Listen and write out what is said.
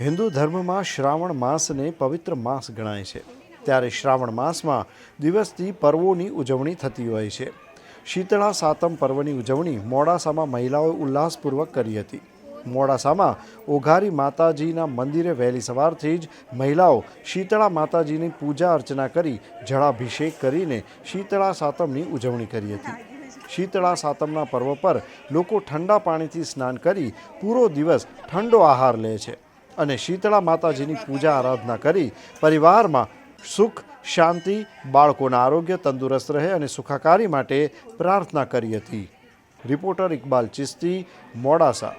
હિન્દુ ધર્મમાં શ્રાવણ માસને પવિત્ર માસ ગણાય છે. ત્યારે શ્રાવણ માસમાં દિવસથી પર્વોની ઉજવણી થતી હોય છે. શીતળા સાતમ પર્વની ઉજવણી મોડાસામાં મહિલાઓએ ઉલ્લાસપૂર્વક કરી હતી. મોડાસામાં ઓઘારી માતાજીના મંદિરે વહેલી સવારથી જ મહિલાઓ શીતળા માતાજીની પૂજા અર્ચના કરી જળાભિષેક કરીને શીતળા સાતમની ઉજવણી કરી હતી. શીતળા સાતમના પર્વ પર લોકો ઠંડા પાણીથી સ્નાન કરી પૂરો દિવસ ઠંડો આહાર લે છે. અને શીતળા માતાજીની પૂજા આરાધના કરી પરિવારમાં સુખ, શાંતિ, બાળકોના આરોગ્ય તંદુરસ્ત રહે અને સુખાકારી માટે પ્રાર્થના કરી હતી. રિપોર્ટર ઇકબાલ ચિસ્તી, મોડાસા.